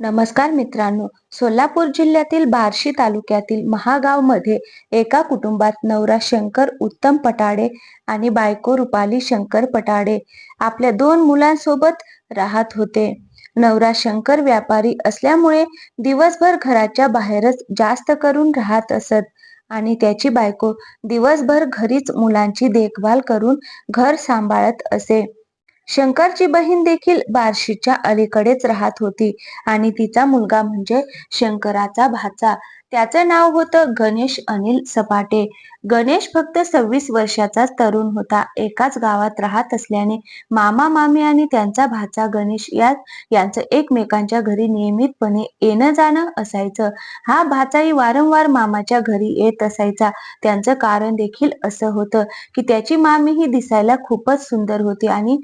नमस्कार मित्रांनो सोलापूर जिल्ह्यातील बार्शी तालुक्यातील महागावमध्ये एका कुटुंबात नवरा शंकर उत्तम पटाडे आणि बायको रुपाली शंकर पटाडे आपल्या दोन मुलांसोबत राहत होते. नवरा शंकर व्यापारी असल्यामुळे दिवसभर घराच्या बाहेरच जास्त करून राहत असत आणि त्याची बायको दिवसभर घरीच मुलांची देखभाल करून घर सांभाळत असे. शंकरची बहीण देखील बार्शीच्या अलीकडेच राहत होती. आणि तिचा मुलगा म्हणजे शंकराचा भाचा. त्याचं नाव होतं गणेश अनिल सपाटे. गणेश फक्त सव्वीस वर्षाचाच तरुण होता. एकाच गावात राहत असल्याने मामा मामी आणि त्यांचा भाचा गणेश या यांचं एकमेकांच्या घरी नियमितपणे येणं जाणं असायचं. हा भाचाही वारंवार मामाच्या घरी येत असायचा. त्यांचं कारण देखील असं होतं की त्याची मामी ही दिसायला खूपच सुंदर होती आणि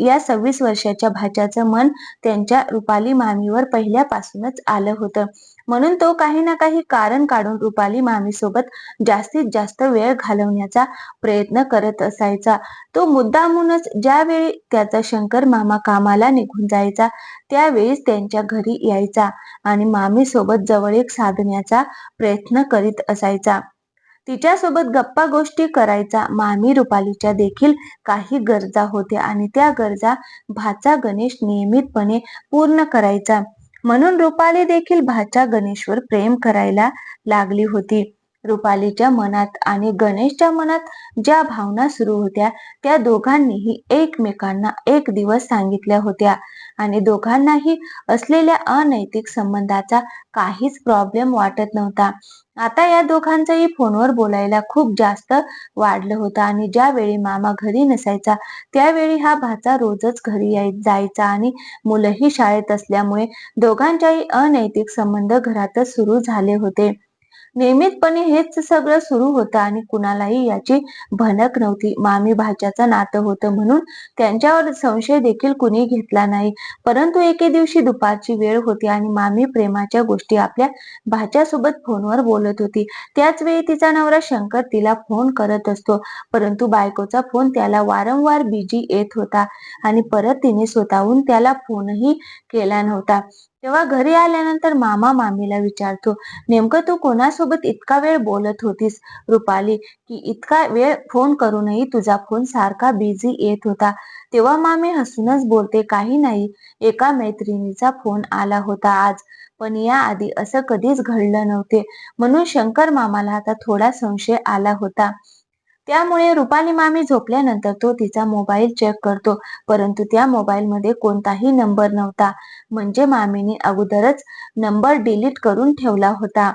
या सव्वीस वर्षाच्या भाच्याचं मन त्यांच्या रुपाली मामीवर पहिल्यापासूनच आलं होतं. म्हणून तो काही ना काही कारण काढून रुपाली मामी सोबत जास्तीत जास्त वेळ घालवण्याचा प्रयत्न करत असायचा. तो मुद्दामूनच ज्यावेळी त्याचा शंकर मामा कामाला निघून जायचा त्यावेळीच त्यांच्या घरी यायचा आणि मामी सोबत जवळीक साधण्याचा प्रयत्न करीत असायचा. तिच्यासोबत गप्पा गोष्टी करायचा मामी रुपालीच्या देखील काही गरजा होत्या आणि त्या गरजा भाचा गणेश नियमितपणे पूर्ण करायचा. म्हणून रुपाली देखील भाचा गणेशवर प्रेम करायला लागली होती. रुपालीच्या मनात आणि गणेशच्या मनात ज्या भावना सुरू होत्या त्या दोघांनीही एकमेकांना एक दिवस सांगितल्या होत्या. आणि दोघांनाही असलेल्या अनैतिक संबंधाचा काहीच प्रॉब्लेम वाटत नव्हता. आता या दोघांचंही फोनवर बोलायला खूप जास्त वाढलं होतं आणि ज्यावेळी मामा घरी नसायचा त्यावेळी हा भाचा रोजच घरी जायचा आणि मुलंही शाळेत असल्यामुळे दोघांच्याही अनैतिक संबंध घरातच सुरू झाले होते. नियमितपणे हेच सगळं सुरू होतं आणि कुणालाही याची भनक नव्हती. मामी भाच्याचं नातं होतं म्हणून त्यांच्यावर संशय देखील कुणी घेतला नाही. परंतु एके दिवशी दुपारची वेळ होती आणि मामी प्रेमाच्या गोष्टी आपल्या भाच्यासोबत फोनवर बोलत होती. त्याच वेळी तिचा नवरा शंकर तिला फोन करत असतो. परंतु बायकोचा फोन त्याला वारंवार बिजी येत होता आणि परत तिने स्वतःहून त्याला फोनही केला नव्हता. तेव्हा घरी आल्यानंतर मामा मामीला विचारतो नेमकं तू कोणासोबत इतका वेळ बोलत होतीस? रुपाली की इतका वेळ फोन करूनही तुझा फोन सारखा बिझी येत होता. तेव्हा मामी हसूनच बोलते काही नाही एका मैत्रिणीचा फोन आला होता आज पण या आधी असं कधीच घडलं नव्हते. म्हणून शंकर मामाला आता थोडा संशय आला होता. त्यामुळे रुपाली मामी झोपल्यानंतर तो तिचा मोबाईल चेक करतो. परंतु त्या मोबाईल मध्ये कोणताही नंबर नव्हता. म्हणजे मामीने अगोदरच नंबर डिलीट करून ठेवला होता.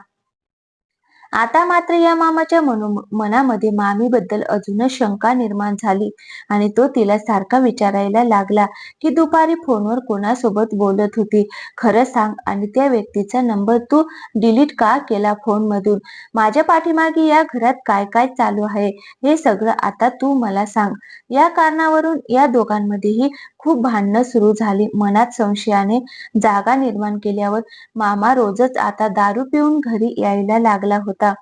आता मात्र या मामाच्या मनामध्ये मामीबद्दल अजूनच शंका निर्माण झाली आणि तो तिला सारखा विचारायला लागला की दुपारी फोनवर कोणासोबत बोलत होती? खरं सांग आणि त्या व्यक्तीचा नंबर तू डिलीट का केला फोन मधून माझ्या पाठीमागे या घरात काय काय चालू आहे? हे सगळं आता तू मला सांग. या कारणावरून या दोघांमध्येही खूप भांडणं सुरू झाली. मनात संशयाने जागा निर्माण केल्यावर मामा रोजच आता दारू पिऊन घरी यायला लागला होता.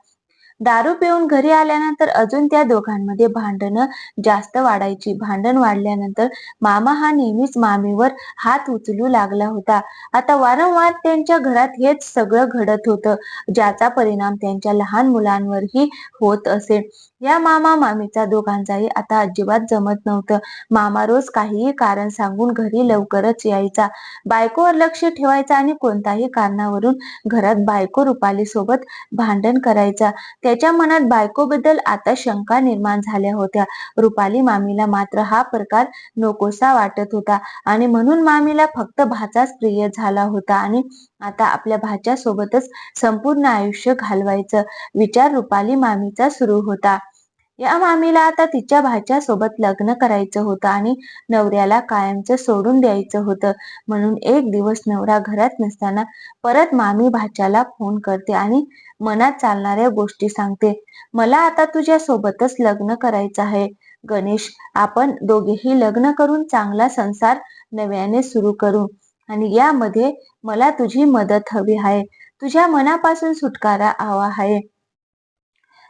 दारू पिऊन घरी आल्यानंतर अजून त्या दोघांमध्ये भांडणं जास्त वाढायची. भांडण वाढल्यानंतर मामा हा नेहमीच मामीवर हात उचलू लागला होता. आता वारंवार त्यांच्या घरात हेच सगळं घडत होतं ज्याचा परिणाम त्यांच्या लहान मुलांवरही होत असे. या मामा मामीचा दोघांचाही आता अजिबात जमत नव्हतं. मामा रोज काहीही कारण सांगून घरी लवकरच यायचा. बायकोवर लक्ष ठेवायचा आणि कोणत्याही कारणावरून घरात बायको रुपाली सोबत भांडण करायचा. त्याच्या मनात बायकोबद्दल आता शंका निर्माण झाल्या होत्या. रुपाली मामीला मात्र हा प्रकार नकोसा वाटत होता आणि म्हणून मामीला फक्त भाचाच प्रिय झाला होता आणि आता आपल्या भाच्या सोबतच संपूर्ण आयुष्य घालवायचं. विचार रुपाली मामीचा सुरू होता. या मामीला आता तिच्या भाच्या सोबत लग्न करायचं होतं आणि नवऱ्याला कायमचं सोडून द्यायचं होतं. म्हणून एक दिवस नवरा घरात नसताना परत मामी भाच्याला फोन करते आणि मनात चालणाऱ्या गोष्टी सांगते. मला आता तुझ्या सोबतच लग्न करायचं आहे. गणेश आपण दोघेही लग्न करून चांगला संसार नव्याने सुरू करू. आणि यामध्ये मला तुझी मदत हवी आहे. तुझ्या मनापासून सुटकारा हवा आहे.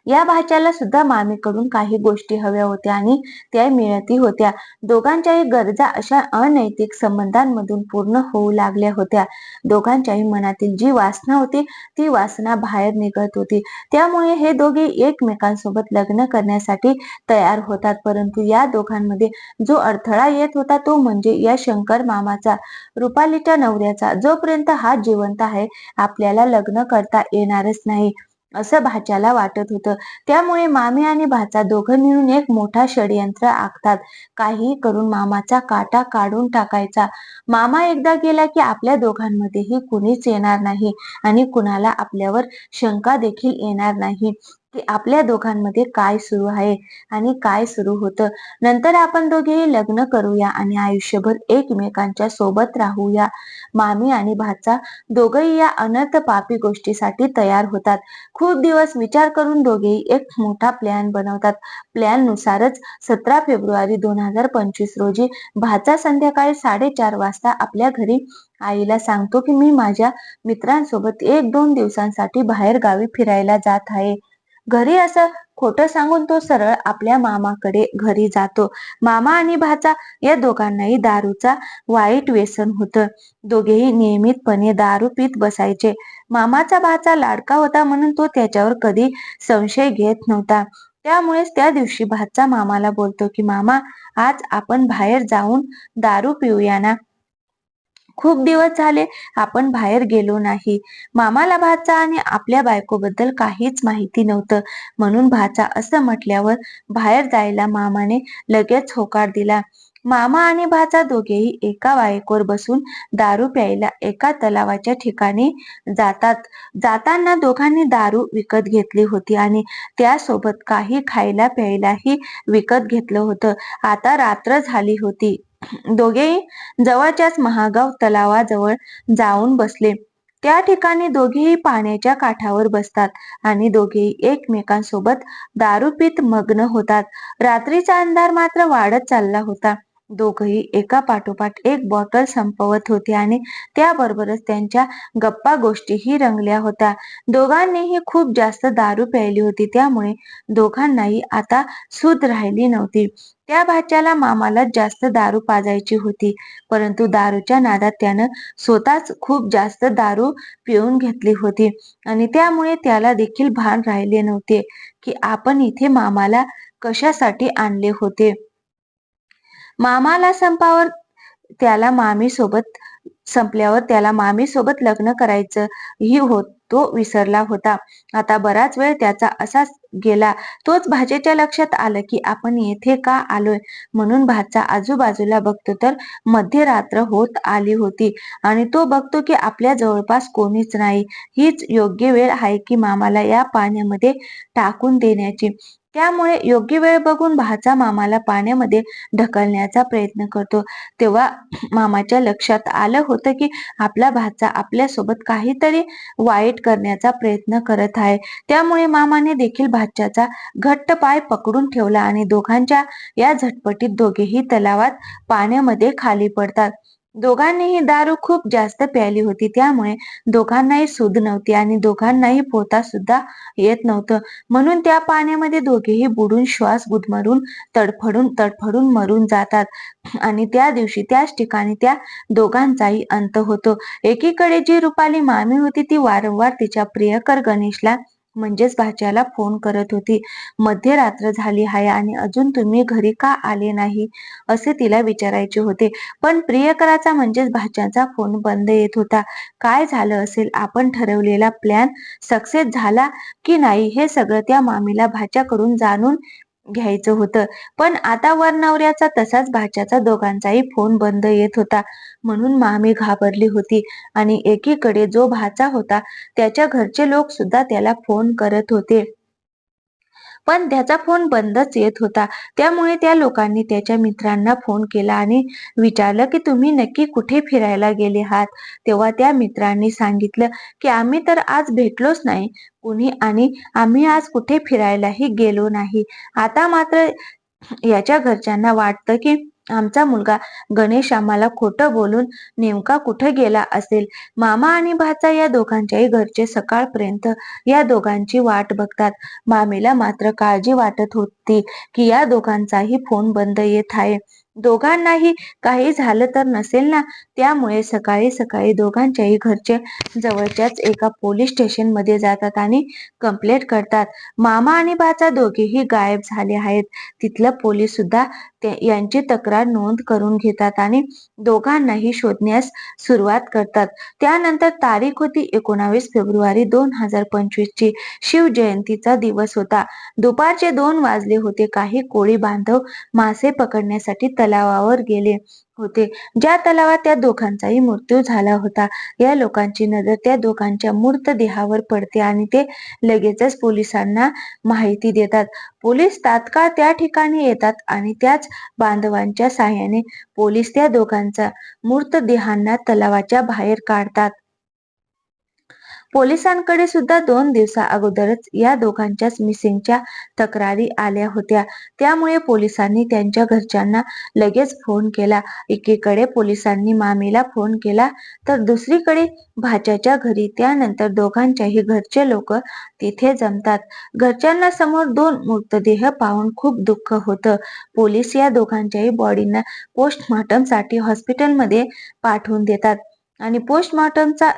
या भाच्याला सुद्धा मामीकडून काही गोष्टी हव्या होत्या आणि त्या मिळतही होत्या. दोघांच्याही गरजा अशा अनैतिक संबंधांमधून पूर्ण होऊ लागल्या होत्या. दोघांच्याही मनातील जी वासना होती ती वासना बाहेर निघत होती. त्यामुळे हे दोघे एकमेकांसोबत लग्न करण्यासाठी तयार होतात. परंतु या दोघांमध्ये जो अडथळा येत होता तो म्हणजे या शंकर मामाचा रुपालीच्या नवऱ्याचा. जोपर्यंत हा जिवंत आहे आपल्याला लग्न करता येणारच नाही. असं भाच्याला वाटत होतं. त्यामुळे मामी आणि भाचा दोघं मिळून एक मोठा षडयंत्र आखतात. काही करून मामाचा काटा काढून टाकायचा. मामा एकदा गेला की आपल्या दोघांमध्येही कुणीच येणार नाही आणि कुणाला आपल्यावर शंका देखील येणार नाही. की आपल्या दोघांमध्ये काय सुरू आहे आणि काय सुरू होतं. नंतर आपण दोघेही लग्न करूया आणि आयुष्यभर एकमेकांच्या सोबत राहूया. मामी आणि भाचा दोघही या अनर्थ पापी गोष्टीसाठी तयार होतात. खूप दिवस विचार करून दोघेही एक मोठा प्लॅन बनवतात. प्लॅन नुसारच सतरा फेब्रुवारी दोन हजार पंचवीस रोजी भाचा संध्याकाळी साडेचार वाजता आपल्या घरी आईला सांगतो की मी माझ्या मित्रांसोबत एक दोन दिवसांसाठी बाहेर गावी फिरायला जात आहे. घरी असं खोटं सांगून तो सरळ आपल्या मामाकडे घरी जातो. मामा आणि भाचा या दोघांनाही दारूचा वाईट व्यसन होतं. दोघेही नियमितपणे दारू पीत बसायचे. मामाचा भाचा लाडका होता म्हणून तो त्याच्यावर कधी संशय घेत नव्हता. त्यामुळेच त्या दिवशी भाचा मामाला बोलतो की मामा आज आपण बाहेर जाऊन दारू पिऊया ना? खूप दिवस झाले आपण बाहेर गेलो नाही. मामाला भाचा आणि आपल्या बायकोबद्दल काहीच माहिती नव्हतं. म्हणून भाचा असं म्हटल्यावर बाहेर जायला मामाने लगेच होकार दिला. मामा आणि भाचा दोघेही एका बायकोवर बसून दारू प्यायला एका तलावाच्या ठिकाणी जातात. जाताना दोघांनी दारू विकत घेतली होती आणि त्यासोबत काही खायला प्यायलाही विकत घेतलं होतं. आता रात्र झाली होती. दोघेही जवळच्याच महागाव तलावाजवळ जाऊन बसले. त्या ठिकाणी दोघेही पाण्याच्या काठावर बसतात आणि दोघेही एकमेकांसोबत दारू पीत मग्न होतात. रात्रीचा अंधार मात्र वाढत चालला होता. दोघही एका पाठोपाठ एक बॉटल संपवत होते आणि त्याबरोबरच त्यांच्या गप्पा गोष्टीही रंगल्या होत्या. दोघांनीही खूप जास्त दारू प्यायली होती त्यामुळे दोघांनाही आता सूद राहिली नव्हती. त्या भाच्याला मामाला जास्त दारू पाजायची होती परंतु दारूच्या नादात त्यानं स्वतःच खूप जास्त दारू पिऊन घेतली होती आणि त्यामुळे त्याला देखील भान राहिले नव्हते की आपण इथे मामाला कशासाठी आणले होते. मामाला संपावर त्याला मामी सोबत संपल्यावर त्याला मामी सोबत लग्न करायचं ही होत तो विसरला होता. आता बराच वेळ त्याचा असाच गेला. तोच भाजेच्या लक्षात आलं की आपण येथे का आलोय? म्हणून भाचा आजूबाजूला बघतो तर मध्यरात्र होत आली होती. आणि तो बघतो की आपल्या जवळपास कोणीच नाही. हीच योग्य वेळ आहे की मामाला या पाण्यामध्ये टाकून देण्याची. त्यामुळे योग्य वेळ बघून भाचा मामाला पाण्यामध्ये ढकलण्याचा प्रयत्न करतो. तेव्हा मामाच्या लक्षात आलं होतं की आपला भाचा आपल्यासोबत काहीतरी वाईट करण्याचा प्रयत्न करत आहे. त्यामुळे मामाने देखील भाच्याचा घट्ट पाय पकडून ठेवला आणि दोघांच्या या झटपटीत दोघेही तलावात पाण्यामध्ये खाली पडतात. दोघांनीही दारू खूप जास्त प्यायली होती. त्यामुळे दोघांनाही सूद नव्हती आणि दोघांनाही पोहता सुद्धा येत नव्हतं. म्हणून त्या पाण्यामध्ये दोघेही बुडून श्वास गुदमरून तडफडून तडफडून मरून जातात. आणि त्या दिवशी त्याच ठिकाणी त्या दोघांचाही अंत होतो. एकीकडे जी रुपाली मामी होती ती वारंवार तिच्या प्रियकर गणेशला म्हणजेच भाच्याला फोन करत होती. मध्यरात्र झाली आहे आणि अजून तुम्ही घरी का आले नाही? असे तिला विचारायचे होते. पण प्रियकराचा म्हणजेच भाच्याचा फोन बंद येत होता. काय झालं असेल? आपण ठरवलेला प्लॅन सक्सेस झाला की नाही हे सगळं त्या मामीला भाच्याकडून जाणून घ्यायचं होतं. पण आता वरनवऱ्याचा तसाच भाच्याचा दोघांचाही फोन बंद येत होता. म्हणून मामी घाबरली होती आणि एकीकडे जो भाचा होता त्याच्या घरचे लोक सुद्धा त्याला फोन करत होते. पण त्याचा फोन बंदच येत होता. त्यामुळे त्या लोकांनी त्याच्या मित्रांना फोन केला आणि विचारलं की तुम्ही नक्की कुठे फिरायला गेले आहात? तेव्हा त्या मित्रांनी सांगितलं की आम्ही तर आज भेटलोच नाही कुणी आणि आम्ही आज कुठे फिरायलाही गेलो नाही. आता मात्र याच्या घरच्यांना वाटतं की आमचा मुलगा गणेश आम्हाला खोटं बोलून नेमका कुठे गेला असेल? मामा आणि भाचा या दोघांच्याही घरचे सकाळपर्यंत या दोघांची वाट बघतात. मामीला मात्र काळजी वाटत होती की या दोघांचाही फोन बंद येत आहे. दोघांनाही काही झालं तर नसेल ना? त्यामुळे सकाळी सकाळी दोघांच्याही घरचे जवळच्याच एका पोलीस स्टेशनमध्ये जातात आणि कंप्लेंट करतात. मामा आणि भाचा दोघेही गायब झाले आहेत. तिथलं पोलीस सुद्धा यांची तक्रार नोंद करून घेतात आणि दोघांनाही शोधण्यास सुरुवात करतात. त्यानंतर तारीख होती एकोणावीस फेब्रुवारी दोन हजार पंचवीस ची. शिवजयंतीचा दिवस होता. दुपारचे दोन वाजले होते. काही कोळी बांधव मासे पकडण्यासाठी तलावावर गेले. होते. ज्या तलावात त्या दोघांचाही मृत्यू झाला होता. या लोकांची नजर त्या दोघांच्या मूर्त देहावर पडते आणि ते लगेचच पोलिसांना माहिती देतात. पोलीस तात्काळ त्या ठिकाणी येतात आणि त्याच बांधवांच्या साह्याने पोलीस त्या दोघांचा देहांना तलावाच्या बाहेर काढतात. पोलिसांकडे सुद्धा दोन दिवसा अगोदरच या दोघांच्याच मिसिंगच्या तक्रारी आल्या होत्या. त्यामुळे पोलिसांनी त्यांच्या घरच्यांना लगेच फोन केला. एकीकडे पोलिसांनी मामीला फोन केला तर दुसरीकडे भाच्याच्या घरी. त्यानंतर दोघांच्याही घरचे लोक तिथे जमतात. घरच्यांना समोर दोन मृतदेह पाहून खूप दुःख होतं. पोलीस या दोघांच्याही बॉडींना पोस्टमॉर्टमसाठी हॉस्पिटलमध्ये पाठवून देतात. आणि पोस्टमॉर्टमचा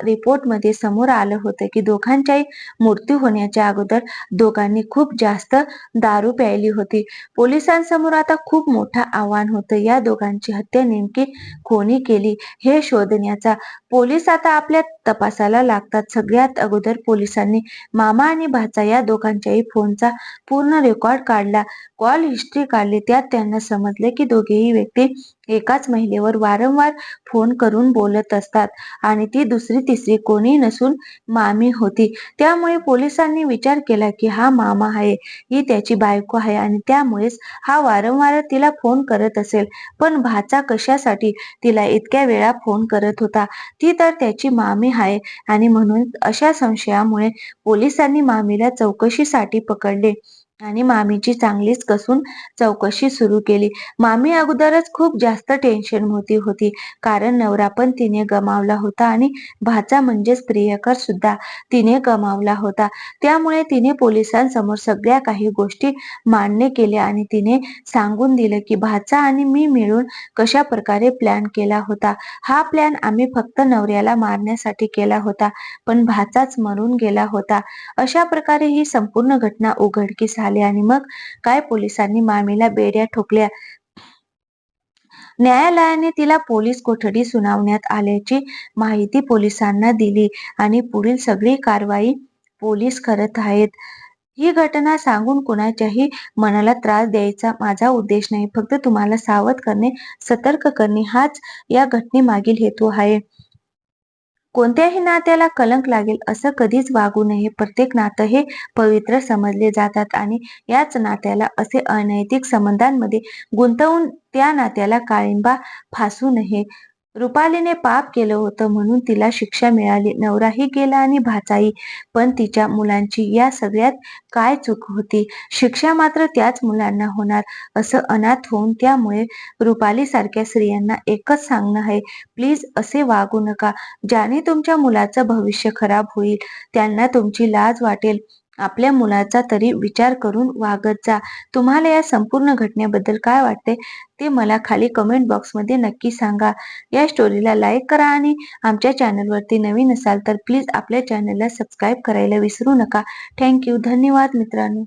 मध्ये समोर आलं होतं की दोघांच्याही मृत्यू होण्याच्या अगोदर दोघांनी खूप जास्त दारू प्यायली होती. पोलिसांसमोर आता खूप मोठं आव्हान होतं. या दोघांची हत्या नेमकी कोणी केली हे शोधण्याचा. पोलीस आता आपल्या तपासाला लागतात. सगळ्यात अगोदर पोलिसांनी मामा आणि भाचा या दोघांच्याही फोनचा पूर्ण रेकॉर्ड काढला. कॉल हिस्ट्री काढली. त्यात त्यांना समजले की दोघेही व्यक्ती एकाच महिलेवर वारंवार फोन करून बोलत असतात. आणि ती दुसरी तिसरी कोणी नसून मामी होती. त्यामुळे पोलिसांनी विचार केला की हा मामा आहे ही त्याची बायको आहे आणि त्यामुळेच हा वारंवार तिला फोन करत असेल. पण भाचा कशासाठी तिला इतक्या वेळा फोन करत होता? ती तर त्याची मामी आहे आणि म्हणून अशा संशयामुळे पोलिसांनी मामीला चौकशीसाठी पकडले. आणि मामीची चांगलीच कसून चौकशी सुरू केली. मामी अगोदरच खूप जास्त टेन्शन होती होती. कारण नवरा पण तिने गमावला होता आणि भाचा म्हणजेच प्रियकर सुद्धा तिने गमावला होता. त्यामुळे तिने पोलिसांसमोर सगळ्या काही गोष्टी मान्य केल्या आणि तिने सांगून दिलं की भाचा आणि मी मिळून कशा प्रकारे प्लॅन केला होता. हा प्लॅन आम्ही फक्त नवऱ्याला मारण्यासाठी केला होता पण भाचाच मरून गेला होता. अशा प्रकारे ही संपूर्ण घटना उघडकीस आली आणि मग काय पोलिसांनी मामीला बेड्या ठोकल्या? न्यायालयाने तिला पोलीस कोठडी सुनावण्यात आल्याची माहिती पोलिसांना दिली आणि पुढील सगळी कारवाई पोलीस करत आहेत. ही घटना सांगून कुणाच्याही मनाला त्रास द्यायचा माझा उद्देश नाही. फक्त तुम्हाला सावध करणे सतर्क करणे हाच या घटनेमागील हेतू आहे. कोणत्याही नात्याला कलंक लागेल असं कधीच वागू नये. प्रत्येक नातं हे पवित्र समजले जातात आणि याच नात्याला असे अनैतिक संबंधांमध्ये गुंतवून त्या नात्याला काळिंबा फासू नये. रुपालीने पाप केलं होतं म्हणून तिला शिक्षा मिळाली. नवराही गेला आणि भाचाई पण तिच्या मुलांची या सगळ्यात काय चूक होती? शिक्षा मात्र त्याच मुलांना होणार असं अनाथ होऊन त्यामुळे रुपाली सारख्या स्त्रियांना एकच सांगणं आहे प्लीज असे वागू नका. ज्याने तुमच्या मुलाचं भविष्य खराब होईल त्यांना तुमची लाज वाटेल. आपल्या मुलाचा तरी विचार करून वागत जा. तुम्हाला या संपूर्ण घटनेबद्दल काय वाटते? ते मला खाली कमेंट बॉक्समध्ये नक्की सांगा. या स्टोरीला लाईक करा आणि आमच्या चॅनलवरती नवीन असाल तर प्लीज आपल्या चॅनलला सबस्क्राईब करायला विसरू नका. थँक्यू धन्यवाद मित्रांनो.